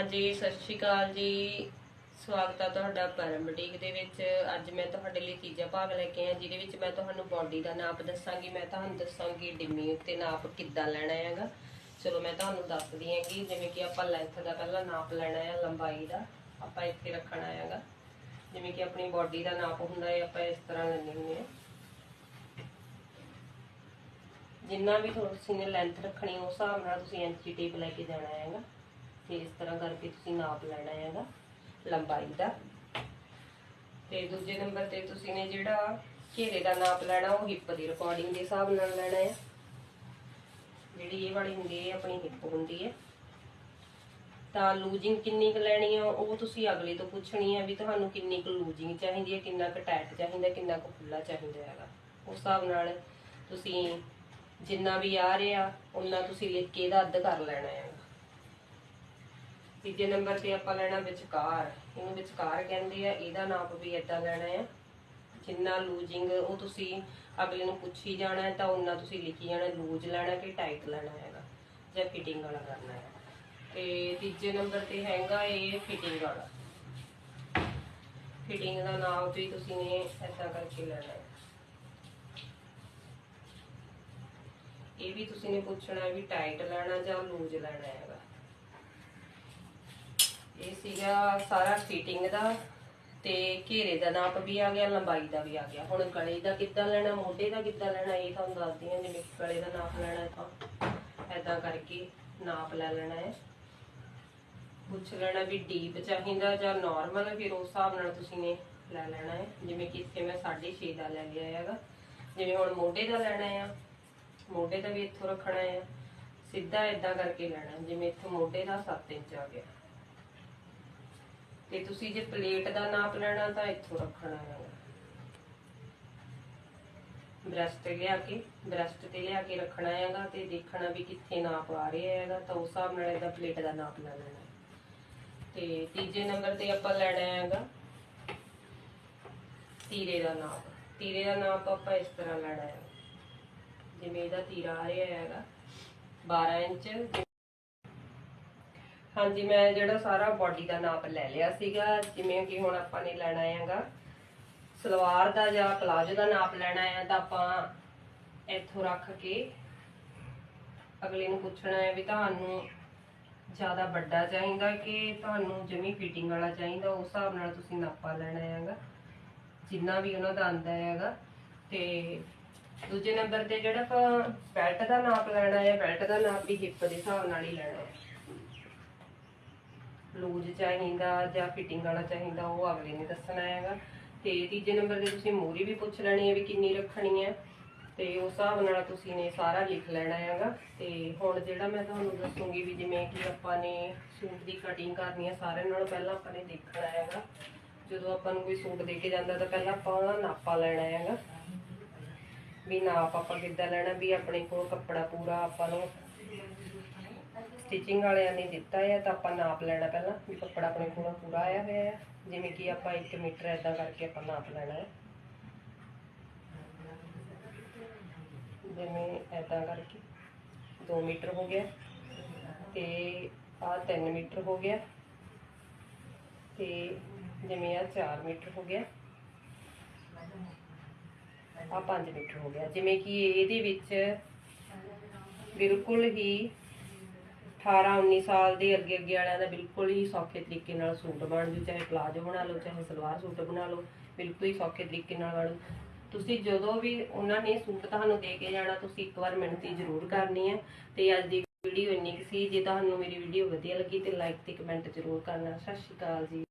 ਹਾਂਜੀ, ਸਤਿ ਸ਼੍ਰੀ ਅਕਾਲ ਜੀ। ਸਵਾਗਤ ਹੈ ਤੁਹਾਡਾ ਪਰਮ ਦੇ ਵਿੱਚ। ਅੱਜ ਮੈਂ ਤੁਹਾਡੇ ਲਈ ਤੀਜਾ ਭਾਗ ਲੈ ਕੇ ਆਇਆ, ਜਿਹਦੇ ਵਿੱਚ ਮੈਂ ਤੁਹਾਨੂੰ ਬਾਡੀ ਦਾ ਨਾਪ ਦੱਸਾਂਗੀ। ਮੈਂ ਤੁਹਾਨੂੰ ਦੱਸਾਂਗੀ ਡਿਮੀ ਉੱਤੇ ਨਾਪ ਕਿੱਦਾਂ ਲੈਣਾ ਹੈਗਾ। ਚਲੋ, ਮੈਂ ਤੁਹਾਨੂੰ ਦੱਸਦੀ ਹਾਂਗੀ ਜਿਵੇਂ ਕਿ ਆਪਾਂ ਲੈਂਥ ਦਾ ਪਹਿਲਾਂ ਨਾਪ ਲੈਣਾ ਹੈ, ਲੰਬਾਈ ਦਾ ਆਪਾਂ ਇੱਥੇ ਰੱਖਣਾ ਹੈਗਾ। ਜਿਵੇਂ ਕਿ ਆਪਣੀ ਬਾਡੀ ਦਾ ਨਾਪ ਹੁੰਦਾ ਹੈ, ਆਪਾਂ ਇਸ ਤਰ੍ਹਾਂ ਲੈਣੇ ਹੁੰਦੇ ਹਾਂ। ਜਿੰਨਾ ਵੀ ਤੁਸੀਂ ਨੇ ਲੈਂਥ ਰੱਖਣੀ, ਉਸ ਹਿਸਾਬ ਨਾਲ ਤੁਸੀਂ ਇੰਚੀ ਟੇਪ ਲੈ ਕੇ ਜਾਣਾ ਹੈਗਾ। ਤੇ ਇਸ ਤਰ੍ਹਾਂ ਕਰਕੇ ਤੁਸੀਂ ਨਾਪ ਲੈਣਾ ਹੈਗਾ, ਲੰਬਾਈ ਦਾ। ਤੇ ਦੂਜੇ ਨੰਬਰ ਤੇ ਤੁਸੀਂ ਨੇ ਜਿਹੜਾ ਘੇਰੇ ਦਾ ਨਾਪ ਲੈਣਾ, ਉਹ ਹਿੱਪ ਦੀ ਰਿਕਾਰਡਿੰਗ ਦੇ ਹਿਸਾਬ ਨਾਲ ਲੈਣਾ ਹੈ। ਜਿਹੜੀ ਇਹ ਵਾਲੀ ਹੁੰਦੀ ਹੈ ਆਪਣੀ ਹਿੱਪ ਹੁੰਦੀ ਹੈ। ਤਾਂ ਲੂਜਿੰਗ ਕਿੰਨੀ ਕੁ ਲੈਣੀ ਆ, ਉਹ ਤੁਸੀਂ ਅਗਲੇ ਤੋਂ ਪੁੱਛਣੀ ਹੈ ਵੀ ਤੁਹਾਨੂੰ ਕਿੰਨੀ ਕੁ ਲੂਜਿੰਗ ਚਾਹੀਦੀ ਹੈ, ਕਿੰਨਾ ਕੁ ਟਾਈਟ ਚਾਹੀਦਾ, ਕਿੰਨਾ ਕੁ ਖੁੱਲਾ ਚਾਹੀਦਾ ਹੈਗਾ। ਉਸ ਹਿਸਾਬ ਨਾਲ ਤੁਸੀਂ ਜਿੰਨਾ ਵੀ ਆ ਰਿਹਾ, ਉਹਨਾਂ ਤੁਸੀਂ ਲਿਖ ਕੇ ਇਹਦਾ ਅੱਧ ਕਰ ਲੈਣਾ ਹੈ ਤੀਜੇ ਨੰਬਰ ਤੇ ਆਪਾਂ ਲੈਣਾ ਵਿਚਕਾਰ। ਇਹਨੂੰ ਵਿਚਕਾਰ ਕਹਿੰਦੇ ਆ, ਇਹਦਾ ਨਾਪ ਵੀ ਇਦਾਂ ਲੈਣਾ ਆ। ਜਿੰਨਾ ਲੂਜਿੰਗ ਉਹ ਤੁਸੀਂ ਅਗਲੇ ਨੂੰ ਪੁੱਛੀ ਜਾਣਾ ਹੈ ਤਾਂ ਉਹਨਾਂ ਤੁਸੀਂ ਲਿਖੀ ਜਾਣਾ ਲੂਜ ਲੈਣਾ ਕਿ ਟਾਈਟ ਲੈਣਾ ਹੈਗਾ, ਜਾਂ ਫਿਟਿੰਗ ਵਾਲਾ ਕਰਨਾ ਹੈ ਤੇ ਤੀਜੇ ਨੰਬਰ ਤੇ ਹੈਗਾ ਇਹ ਫਿਟਿੰਗ ਵਾਲਾ। ਫਿਟਿੰਗ ਦਾ ਨਾਪ ਵੀ ਤੁਸੀਂ ਨੇ ਇਦਾਂ ਕਰਕੇ ਲੈਣਾ ਹੈ। ਇਹ ਵੀ ਤੁਸੀਂ ਨੇ ਪੁੱਛਣਾ ਵੀ ਟਾਈਟ ਲੈਣਾ ਜਾਂ ਲੂਜ ਲੈਣਾ ਹੈਗਾ। ਇਹ ਸੀਗਾ ਸਾਰਾ ਫਿਟਿੰਗ ਦਾ ਤੇ ਘੇਰੇ ਦਾ ਨਾਪ ਵੀ ਆ ਗਿਆ, ਲੰਬਾਈ ਦਾ ਵੀ ਆ ਗਿਆ। ਹੁਣ ਗਲੇ ਦਾ ਕਿੱਦਾਂ ਲੈਣਾ, ਮੋਢੇ ਦਾ ਕਿੱਦਾਂ ਲੈਣਾ, ਇਹ ਤੁਹਾਨੂੰ ਦੱਸਦੀ ਹਾਂ ਜਿਵੇਂ ਗਲੇ ਦਾ ਨਾਪ ਲੈਣਾ ਤਾਂ। ਐਦਾਂ ਕਰਕੇ ਨਾਪ ਲੈ ਲੈਣਾ ਹੈ। ਪੁੱਛ ਲੈਣਾ ਵੀ ਡੀਪ ਚਾਹੀਦਾ ਜਾਂ ਨਾਰਮਲ ਫਿਰ ਉਸ ਹਿਸਾਬ ਨਾਲ ਤੁਸੀਂ ਨੇ ਲੈ ਲੈਣਾ ਹੈ। ਜਿਵੇਂ ਕਿ ਇੱਥੇ ਮੈਂ 6.5 ਦਾ ਲੈ ਲਿਆ ਹੈਗਾ। ਜਿਵੇਂ ਹੁਣ ਮੋਢੇ ਦਾ ਲੈਣਾ ਆ ਮੋਢੇ ਦਾ ਵੀ ਇੱਥੋਂ ਰੱਖਣਾ ਆ ਸਿੱਧਾ ਇਦਾਂ ਕਰਕੇ ਲੈਣਾ ਜਿਵੇਂ ਇੱਥੋਂ ਮੋਢੇ ਦਾ 7 ਇੰਚ ਆ ਗਿਆ। ਤੇ ਤੁਸੀਂ ਜੇ ਪਲੇਟ ਦਾ ਨਾਪ ਲੈਣਾ ਤਾਂ ਇੱਥੋਂ ਰੱਖਣਾ ਹੈ ਬ੍ਰੈਸਟ ਤੇ ਲਿਆ ਕੇ, ਬ੍ਰੈਸਟ ਤੇ ਲਿਆ ਕੇ ਰੱਖਣਾ ਹੈਗਾ ਤੇ ਦੇਖਣਾ ਵੀ ਕਿੱਥੇ ਨਾਪ ਆ ਰਿਹਾ ਹੈਗਾ, ਤਾਂ ਉਸ ਹਿਸਾਬ ਨਾਲ ਇਹਦਾ ਪਲੇਟ ਦਾ ਨਾਪ ਲੈ ਲੈਣਾ। ਹੈ। ਤੇ ਤੀਜੇ ਨੰਬਰ ਤੇ ਆਪਾਂ ਲੈਣਾ ਹੈਗਾ ਤੀਰੇ ਦਾ ਨਾਪ। ਤੀਰੇ ਦਾ ਨਾਪ ਆਪਾਂ ਇਸ ਤਰ੍ਹਾਂ ਲੈਣਾ ਹੈ। ਜਿਵੇਂ ਇਹਦਾ ਤੀਰਾ ਆ ਰਿਹਾ ਹੈਗਾ 12 ਇੰਚ ਹਾਂਜੀ, ਮੈਂ ਜਿਹੜਾ ਸਾਰਾ ਬਾਡੀ ਦਾ ਨਾਪ ਲੈ ਲਿਆ ਸੀਗਾ, ਜਿਵੇਂ ਕਿ ਹੁਣ ਆਪਾਂ ਨੇ ਲੈਣਾ ਹੈਗਾ, ਸਲਵਾਰ ਦਾ ਜਾਂ ਪਲਾਜੋ ਦਾ ਨਾਪ ਲੈਣਾ ਹੈ, ਤਾਂ ਆਪਾਂ ਇੱਥੋਂ ਰੱਖ ਕੇ ਅਗਲੇ ਨੂੰ ਪੁੱਛਣਾ ਹੈ ਵੀ ਤੁਹਾਨੂੰ ਜ਼ਿਆਦਾ ਵੱਡਾ ਚਾਹੀਦਾ ਕਿ ਤੁਹਾਨੂੰ ਜਮੀ ਫਿਟਿੰਗ ਵਾਲਾ ਚਾਹੀਦਾ, ਉਸ ਹਿਸਾਬ ਨਾਲ ਤੁਸੀਂ ਨਾਪਾ ਲੈਣਾ ਹੈਗਾ, ਜਿੰਨਾ ਵੀ ਉਹਨਾਂ ਦਾ ਆਂਦਾ ਹੈਗਾ। ਤੇ ਦੂਜੇ ਨੰਬਰ ਤੇ ਜਿਹੜਾ ਆਪਾਂ ਬੈਲਟ ਦਾ ਨਾਪ ਲੈਣਾ ਹੈ ਬੈਲਟ ਦਾ ਨਾਪ ਵੀ ਹਿੱਪ ਦੇ ਹਿਸਾਬ ਨਾਲ ਹੀ ਲੈਣਾ ਹੈ। ਲੂਜ ਚਾਹੀਦਾ ਜਾਂ ਫਿਟਿੰਗ ਵਾਲਾ ਚਾਹੀਦਾ, ਉਹ ਅਗਲੇ ਨੇ ਦੱਸਣਾ ਹੈਗਾ। ਤੇ ਤੀਜੇ ਨੰਬਰ ਤੇ ਤੁਸੀਂ ਮੂਰੀ ਵੀ ਪੁੱਛ ਲੈਣੀ ਹੈ ਵੀ ਕਿੰਨੀ ਰੱਖਣੀ ਹੈ। ਤੇ ਉਸ ਹਿਸਾਬ ਨਾਲ ਤੁਸੀਂ ਨੇ ਸਾਰਾ ਲਿਖ ਲੈਣਾ ਹੈਗਾ। ਤੇ ਹੁਣ ਜਿਹੜਾ ਮੈਂ ਤੁਹਾਨੂੰ ਦੱਸੂਗੀ ਵੀ ਜਿਵੇਂ ਕਿ ਆਪਾਂ ਨੇ ਸੂਟ ਦੀ ਕਟਿੰਗ ਕਰਨੀ ਹੈ, ਸਾਰਿਆਂ ਨਾਲੋਂ ਪਹਿਲਾਂ ਆਪਾਂ ਨੇ ਦੇਖਣਾ ਹੈਗਾ। ਜਦੋਂ ਆਪਾਂ ਨੂੰ ਕੋਈ ਸੂਟ ਦੇ ਕੇ ਜਾਂਦਾ ਤਾਂ ਪਹਿਲਾਂ ਆਪਾਂ ਉਹਦਾ ਨਾਪਾ ਲੈਣਾ ਹੈਗਾ। ਵੀ ਨਾਪ ਆਪਾਂ ਕਿੱਦਾਂ ਲੈਣਾ, ਵੀ ਆਪਣੇ ਕੋਲ ਕੱਪੜਾ ਪੂਰਾ ਆਪਾਂ ਨੂੰ ਸਟਿਚਿੰਗ ਵਾਲਿਆਂ ਨੇ ਦਿੱਤਾ ਹੈ ਤਾਂ ਆਪਾਂ ਨਾਪ ਲੈਣਾ ਪਹਿਲਾਂ, ਵੀ ਕੱਪੜਾ ਆਪਣੇ ਕੋਲ ਪੂਰਾ ਆਇਆ ਹੋਇਆ ਹੈ ਜਿਵੇਂ ਕਿ ਆਪਾਂ 1 ਮੀਟਰ ਐਦਾਂ ਕਰਕੇ ਆਪਾਂ ਨਾਪ ਲੈਣਾ ਹੈ ਜਿਵੇਂ ਐਦਾਂ ਕਰਕੇ 2 ਮੀਟਰ ਹੋ ਗਿਆ, ਤੇ ਆ 3 ਮੀਟਰ ਹੋ ਗਿਆ, ਤੇ ਜਿਵੇਂ ਆ 4 ਮੀਟਰ ਹੋ ਗਿਆ ਆ 5 ਮੀਟਰ ਹੋ ਗਿਆ। ਜਿਵੇਂ ਕਿ ਇਹਦੇ ਵਿੱਚ ਬਿਲਕੁਲ ਹੀ 18 19 ਸਾਲ ਦੇ ਅੱਗੇ ਅੱਗੇ ਵਾਲਿਆਂ ਦਾ ਬਿਲਕੁਲ ਹੀ ਸੌਖੇ ਤਰੀਕੇ ਨਾਲ ਸੂਟ ਬਣ ਜੂ, ਚਾਹੇ ਪਲਾਜੋ ਬਣਾ ਲਓ, ਚਾਹੇ ਸਲਵਾਰ ਸੂਟ ਬਣਾ ਲਓ, ਬਿਲਕੁਲ ਹੀ ਸੌਖੇ ਤਰੀਕੇ ਨਾਲ ਬਣ ਤੁਸੀਂ ਜਦੋਂ ਵੀ ਉਹਨਾਂ ਨੇ ਸੂਟ ਤੁਹਾਨੂੰ ਦੇ ਕੇ ਜਾਣਾ, ਤੁਸੀਂ ਇੱਕ ਵਾਰ ਮਿਹਨਤੀ ਜ਼ਰੂਰ ਕਰਨੀ ਹੈ ਤੇ ਅੱਜ ਦੀ ਵੀਡੀਓ ਇੰਨੀ ਕੁ ਸੀ, ਜੇ ਤੁਹਾਨੂੰ ਮੇਰੀ ਵੀਡੀਓ ਵਧੀਆ ਲੱਗੀ ਤੇ ਲਾਈਕ ਤੇ ਕਮੈਂਟ ਜ਼ਰੂਰ ਕਰਨਾ। ਸਤਿ ਸ਼੍ਰੀ ਅਕਾਲ ਜੀ।